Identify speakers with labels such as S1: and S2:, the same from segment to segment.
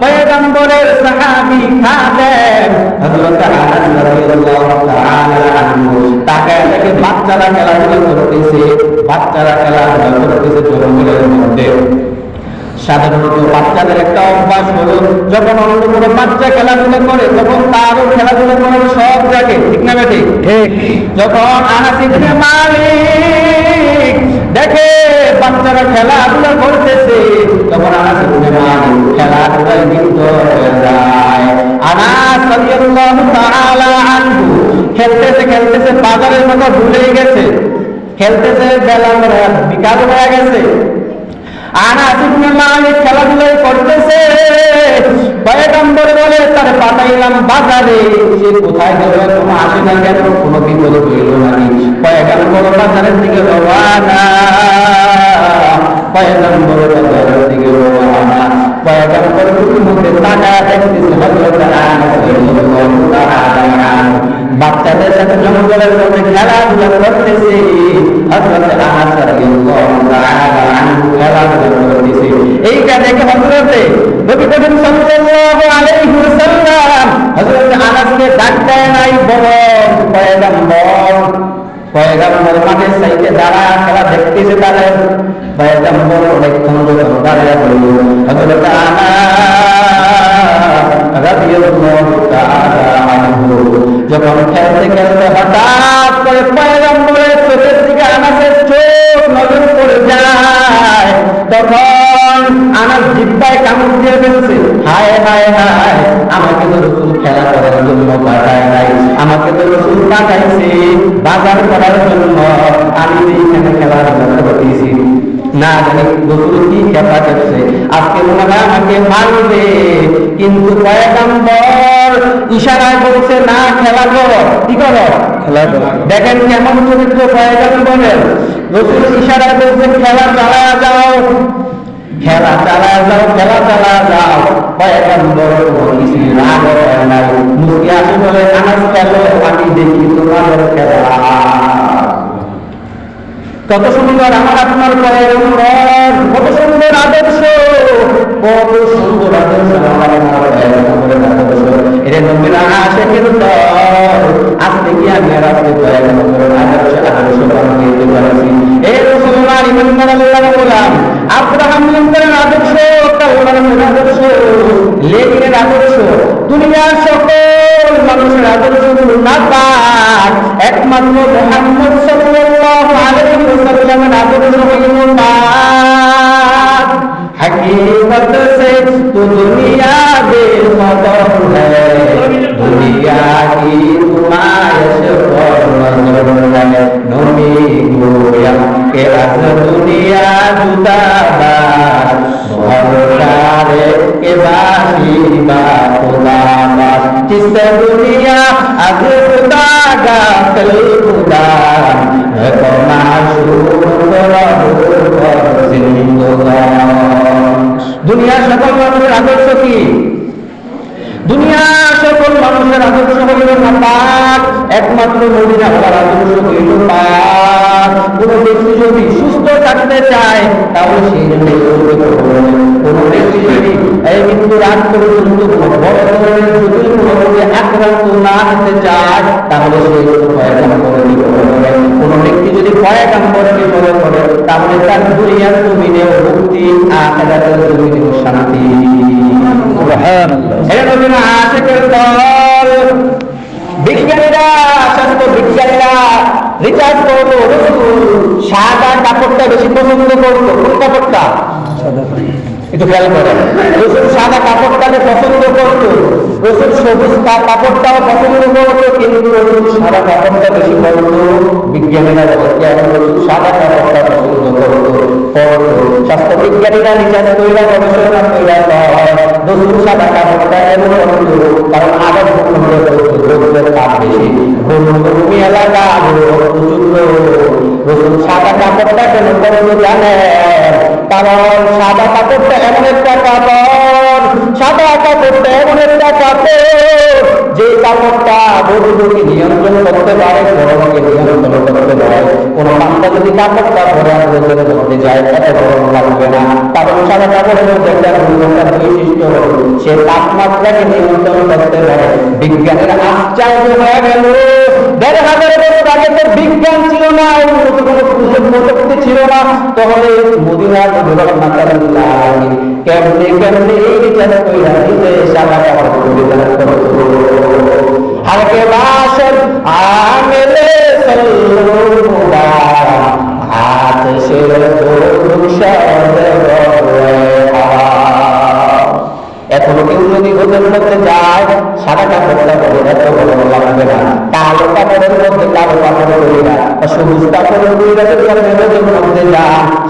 S1: পয়গম্বরের সাহাবী খাদেম। হযরত আনাস রাদিয়াল্লাহু তাআলা আনহু তাকে দেখে বাচ্চারা খেলাধুলা করতেছে বাচ্চারা খেলাধুলা করতেছে জঙ্গলের মধ্যে। সাধারণত বাচ্চাদের একটা অভ্যাস হলো যখন অন্য কোনো বাচ্চা খেলাধুলা করে তখন তারও খেলাধুলা করার সব জাগে ঠিক না বেঠিক
S2: ঠিক।
S1: যখন আনাস ইবনে মালিক দেখে বাচ্চারা খেলাধুলা করতেছে, তখন আনাস মালিক খেলাধুলায় লিপ্ত হয়ে যায়। আনাস খেলতেছে খেলতেছে, বাজারের মতো ভুলে গেছে। খেলতেছে, বেলা বিকাল হয়ে গেছে। আনাস ইবনে মালিক খেলাধুলাই করতেছে বলে সে কোথায় কোনো না বিপদ হইল পয়গম্বর বাজারের দিকে রওনা পয়গম্বর বাজারের দিকে রওনা পয়গম্বর মধ্যে টাকা দেখতেছে হযরত আনাস রাদিয়াল্লাহু বাচ্চাদের সাথে জঙ্গলের মধ্যে খেলাধুলা করতেছে। হযরত আনাস রাদিয়াল্লাহু পয়গম্বর অনেকক্ষণ যখন দাঁড়ায় বলল হযরত যখন খেলতে খেলতে হঠাৎ করে পয়গম্বরের চোখের দিকে আনাসের চোখ নজর পড়ে যায়, তখন আনাস জিব্বায় কামড় দিয়ে ফেলছে হায় হায় হায়, আমাকে তো রসুল খেলা করার জন্য পাঠায় নাই, আমাকে তো রসুল পাঠাইছে বাজার করার জন্য। আমি এখানে খেলার জন্য করতেছি। না জানি রসুল কি খেলা করছে আজকে হয় আমাকে মারবে কিন্তু পয়গম্বর ইশারায় বলছে না খেলা করো। কি করো?
S2: খেলা করো।
S1: দেখেন কেমন চরিত্র পয়গম্বরের। রসুল ইশারায় বলছে খেলা চালায়া যাও খেলা চালায়া যাও খেলা চালায়া যাও। পয়গম্বর রাগ হয় নাই। মুসকি আসে বলে আনাস খেলো আমি দেখি তোমাদের খেলা। কত সুন্দর আমার আপনার পয়গম্বর কত সুন্দর আদর্শ, কত সুন্দর আদর্শ আমার আপনার পয়গম্বরের আদর্শ এর নবীরা আশেকের দল আজকে কি আমি আর আজকে পয়গম্বরের আদর্শ আদর্শ পালন করতে পারছি। এই আমার ইমানদার আল্লাহ বলা আব্রাহাম লিঙ্কনের আদর্শ কাল্লামের আদর্শ লেনিনের আদর্শ দুনিয়ার সকল মানুষের আদর্শগুলো না পাক একমাত্র মোহাম্মদ সাল্লাল্লাহু আলাইহি ওয়াসাল্লামের আদর্শ হলো পাক হাকিকত সে তো দুনিয়া বে খবর কেরাত দুনিয়া সরকারে দুনিয়া দুনিয়া সকল মানুষের আদর্শ কি? দুনিয়া সকল মানুষের আদর্শ হলো না পাক, একমাত্র মদিনা হওয়ার আদর্শ হইল পাক। যদি সুস্থ থাকতে চায় তাহলে সেই জন্য কোন ব্যক্তি যদি এই মৃত্যুর আগ পর্যন্ত আক্রান্ত না হতে চায় তাহলে সেই জন্য বিপদে পড়ে। কোন ব্যক্তি যদি পয়গাম্বরের বিপদে পড়ে তাহলে তার দুনিয়ার জমিনে মুক্তি আখেরাতের জমিনে শান্তি। এটা নবীন আশেকের দল বিজ্ঞানীরা স্বাস্থ্য বিজ্ঞানীরা রিচার্জ সাদা কাপড়টা বেশি পছন্দ করতো। কোন কাপড়টা? একটু খেয়াল করেন। রসুল সাদা কাপড়টাকে পছন্দ করতো রসুল সবুজ কা- কাপড়টাও পছন্দ করতো, কিন্তু রসুল সাদা কাপড়টা বেশি বিজ্ঞানীরা সাদা কাপড়টা পছন্দ স্বাস্থ্য বিজ্ঞানীরা কইরা গবেষণা কয় রসুল সাদা কাপড়টা এমন কারণ রোগের তাপ বেশি। এলাকা কাপড়টা কারণ সাদা কাপড়টা এমন একটা কাপড় সাদা কাপড়টা এমন একটা কাপড় যে কাপড়টা নিয়ন্ত্রণ করতে পারে গরমকে নিয়ন্ত্রণ করতে পারে যদি কাপড়টা যায় গরম লাগবে না। কারণ সাদা কাপড়ের মধ্যে একটা বৈশিষ্ট্য সে তাপমাত্রাকে নিয়ন্ত্রণ করতে পারে। বিজ্ঞানের আশ্চর্য হয়ে গেল। দেড় হাজার আগে বিজ্ঞান ছিল না উন্নত কোনো প্রযুক্তি ছিল না। তাহলে মদিনা নবীর মাতাল্লাহ কেমনে কেমনে এই বিচার কইরা দিতে কাপড় পরিধান করতো হালকে বাসন আমেলে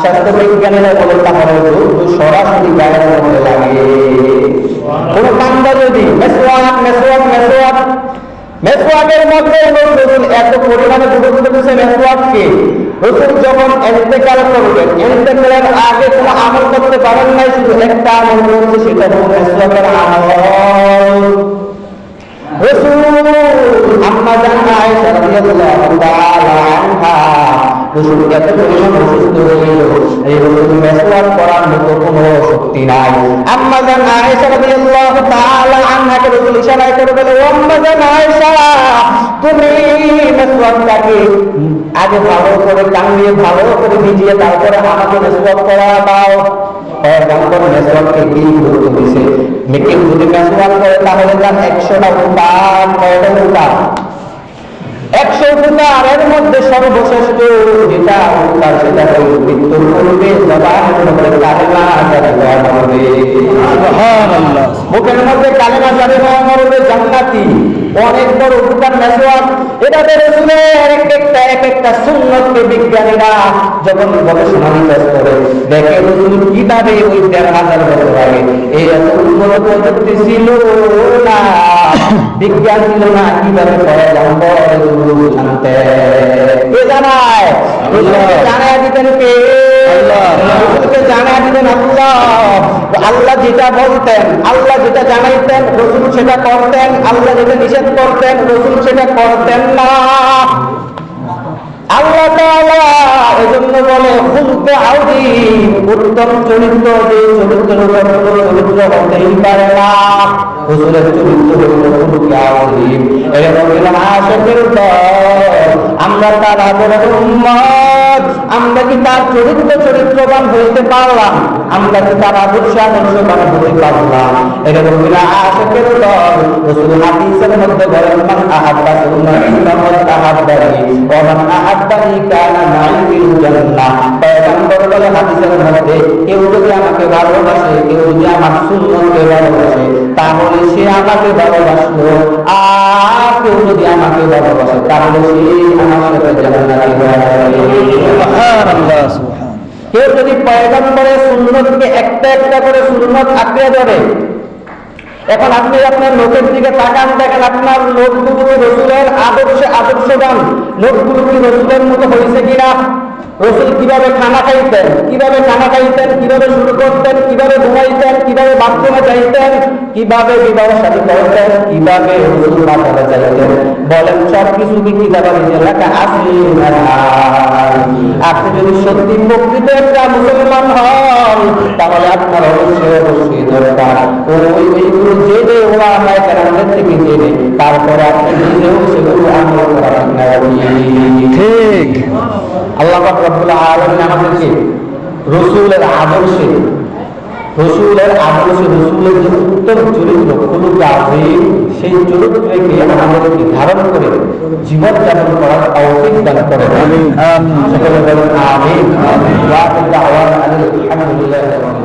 S1: স্বাস্থ্য বিজ্ঞানীরা বলে সরাসরি গায়ের মধ্যে লাগে। কোন কান্দা যদি, মেসোয়াক মেসোয়াক মেসোয়াক। মধ্যে এত পরিমাণে রসুল যখন এন্তেকাল করবেন এন্তেকালের আগে কোনো আমল করতে পারেন নাই, শুধু একটা আমল করছে, সেটা হলো আমল। আম্মা জান আয়েশা রাদিয়াল্লাহু তাআলা আনহা। অসুস্থ এই মেসওয়াক করার মতো কোনো শক্তি নাই। আম্মা আয়েশা রাদিয়াল্লাহু তাআলা করে বলে, ও আম্মা আয়েশা, তুমি মেসওয়াকটাকে আগে ভালো করে টাঙিয়ে ভালো করে ভিজিয়ে তারপরে আমাকে মেসওয়াক করা দাও। পয়গম্বর মেসওয়াককে কি গুরুত্ব দিছে মেকে যদি মেসওয়াক করে, তাহলে তার একশোটা উপার কয়টা উপার একশো উপকার এর মধ্যে সর্বশ্রেষ্ঠ যেটা তার সেটা হল মৃত্যুর পূর্বে জবানের মধ্যে কালেমা জারি হওয়া হবে মুখের মধ্যে কালেমা জারি হওয়া হবে জান্নাতি। অনেক বড় উপকার মেসওয়াক এটা রসুলের এক এক একটা সুন্নতকে বিজ্ঞানীরা যখন গবেষণা নিকাশ করে দেখে রসুল কীভাবে ওই দেড় হাজার বছর আগে এই এত উন্নত প্রযুক্তি ছিল না? বিজ্ঞান ছিল না কীভাবে এগুলো জানতে? কে জানায় জানায় দিতেন কে? জানায় দিতেন আল্লাহ। আল্লাহ যেটা বলতেন আল্লাহ যেটা জানাইতেন রসুল সেটা করতেন আল্লাহ যেটা নিষেধ করতেন রসুল সেটা করতেন না। আল্লাহ এজন্য বলে, খুলতে উত্তম চরিত্র কোনো চরিত্র হতেই পারে না। রসুলের চরিত্র আউদি এরকম আমরা তার আদরের উম্মত, আমরা কি তার চরিত্র চরিত্রবান হইতে পারলাম? আমরা কি তার আদর্শ আদর্শবান হতে পারলাম? এরকম হলো রসুল হাদিসের মধ্যে বলেন মান আহাব্বা সুন্নাতি ফাকাদ আহাব্বানি ওয়া মান আহাব্বানি কানা মাই ফিল জান্নাহ পয়গম্বর বলে হাদিসের মধ্যে কেউ যদি আমাকে ভালোবাসে কেউ যদি আমার সুন্নতকে ভালোবাসে তাহলে সে আমাকে ভালোবাসলো আর কেউ যদি আমাকে ভালোবাসে তাহলে সে আমার সাথে জান্নাতি
S2: সুবহানাল্লাহ,
S1: কেউ যদি পয়গম্বরের সুন্নতকে একটা একটা করে সুন্নত আঁকড়ে ধরে। এখন আপনি আপনার লোকের দিকে তাকান, দেখেন আপনার লোকগুলো কি রসুলের আদর্শে আদর্শবান। লোকগুলো কি রসুলের মতো হয়েছে কিনা? রসুল কীভাবে খানা খাইতেন, কীভাবে খানা খাইতেন, কীভাবে শুরু করতেন, কীভাবে ঘুমাইতেন, কীভাবে বাথরুমে যাইতেন, কীভাবে বিবাহ সাথী করতেন, কীভাবে রসুল মাথাটা যাইতেন বলেন সব কিছু কি কিতাবের লেখা আসলে আপনি যদি সত্যি প্রকৃত একটা মুসলমান হন, তাহলে আপনার অবশ্যই দরকার ও ওই ওইগুলো জেনে ওরা আমার কারণের থেকে জেনে। তারপরে আপনি নিজেও সেগুলো আমল করা
S2: ঠিক।
S1: আল্লাহ পাক রব্বুল আলামিন আমাদেরকে রসুলের আদর্শে রসুলের আদর্শে রসুলের যে উত্তম চরিত্র খুলুক আজিম সেই চরিত্রকে আমাদেরকে ধারণ করে জীবন যাপন করার তৌফিক দান করে। সকলে বলেন আমিন। ওয়া আলহামদুলিল্লাহি